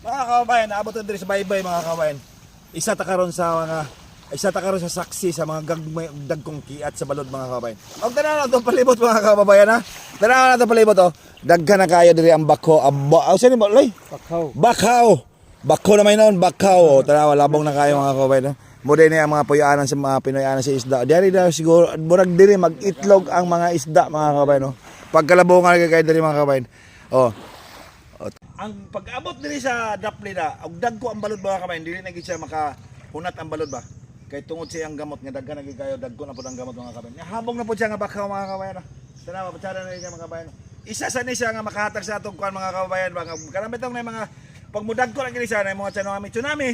Mga kababayan, naabot na diri sa baybay mga kababayan. Isa ta karon sa mga isa ta karon sa saksi sa mga gagmay dagkong kiat sa balod mga kababayan. Og tanaw na to palibot mga kababayan ha. Tanaw na to palibot oh. Daghan na kayo diri ang bako. Abo, oh, sino mo lay? Pakaw. Bakaw. Bako na may noon, bakaw. Oh, tanaw labong na kayo mga kababayan. ha? Muna ni ang mga puyaanan sa mga Pinoyanan sa isda. Diri daw siguro murag diri mag-itlog ang mga isda mga kababayan. Oh. Pagkalabungan kay diri mga kababayan. Oh, ang pag-abot diri sa dapli na, og dagko ang balod mga kamay, dili na gid siya maka hunat ang balod ba. Kay tungod siya ang gamot nga daghan na kayo dagko na pud ang gamot mga kamay. Habong na pud siya nga bakaw mga kabayan. Sana mapatsara na niya mga kabayan. Isa sa ni siya nga makahatag sa atong kuan mga kabayan ba nga karamitong na mga pagmudag ko lang gid siya na mga tsunami tsunami.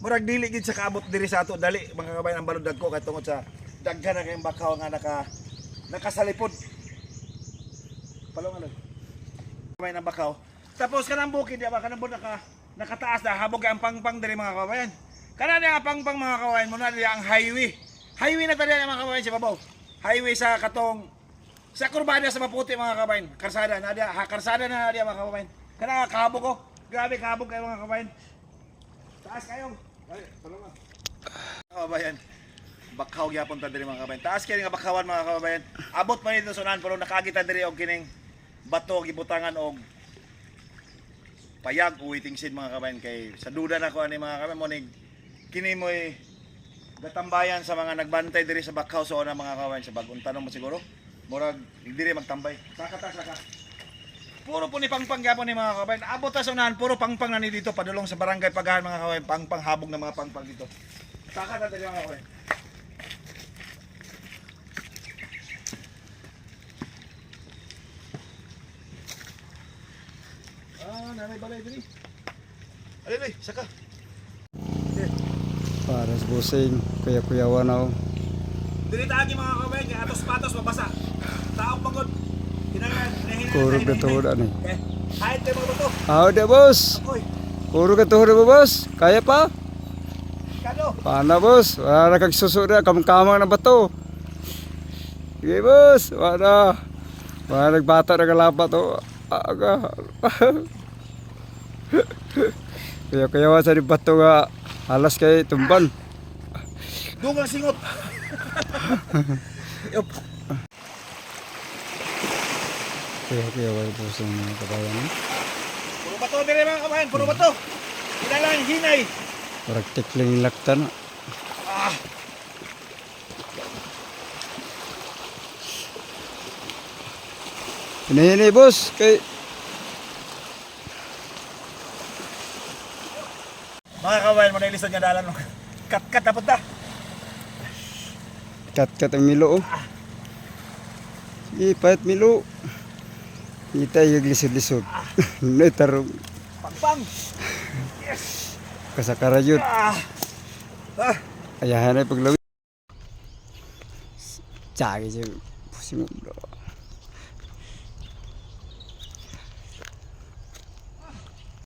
Murag dili gid sa kaabot diri sa ato dali mga kabayan ang balod dagko kay tungod sa daghan na kayong bakaw nga naka nakasalipod. Palong ano? Kamay ng bakaw. Tapos kanang bukid di ba kanang bukid naka nakataas na habog ang pangpang diri mga kabayan. Kana niya ang pangpang mga kabayan mo na diya ang highway. Highway na tadi mga kabayan sa babaw. Highway sa katong sa kurbada sa maputi mga kabayan. Karsada na diya, ha, karsada na diya mga kabayan. Kana kahabog ko. Grabe kahabog kayo mga kabayan. Taas kayo. Ay, tulungan. Kabayan. Bakaw gyapon ta diri mga kabayan. Taas kay nga bakawan mga kabayan. Abot man dito sunan pero nakagita diri og kining bato gibutangan og payag uwiting sin mga kabayan. Kay sa duda na ko ani mga kabayan mo kini mo'y gatambayan sa mga nagbantay diri sa Bakaw so na mga kabayan sa bagong tanong mo siguro. Murag diri magtambay. Saka ta saka. Puro po ni pangpang gyapon ni mga kabayan. Abot ta sa unahan puro pangpang na ni dito padulong sa barangay pagahan mga kabayan. Pangpang habog na mga pangpang dito. Saka ta diri mga kabayan Ah, nanay balay diri. Ali, ali, saka. Para sa busing. Kuya-kuyawan ako. Dili taagi mga kabayan, kay atos patos mabasa. Taong pagod. Kurog na tuhod ani. Eh, kahit tayo mga bato. Ah, di boss. Akoy, Kurog na tuhod boss. Kaya pa? kano? Paano boss? Wala na kagsuso na. Kamkamang na ba to? Sige boss. Wala. Wala nagbata na kalapat to. Aga. Kuya-kuyawan sa di bato nga. Halas kay tumban. Dungang singot. Yup. Kuya-kuyawan po sa mga kabayan. Puro bato dire mga kabayan, puro bato. Kailangan hinay. Parang tikling lakta na. Ah, Hinay-hinay boss. Kay mga kabayan mo na ilisod nga dalan. Kat-kat na punta. kat-kat ang milo oh. Sige, pahit milo. Kita yung lisod-lisod. Netarong Pangpang. Yes. kasakarayot. Ah. Ah. Ayahan na paglawin. Tsagi siya. Pusing mo.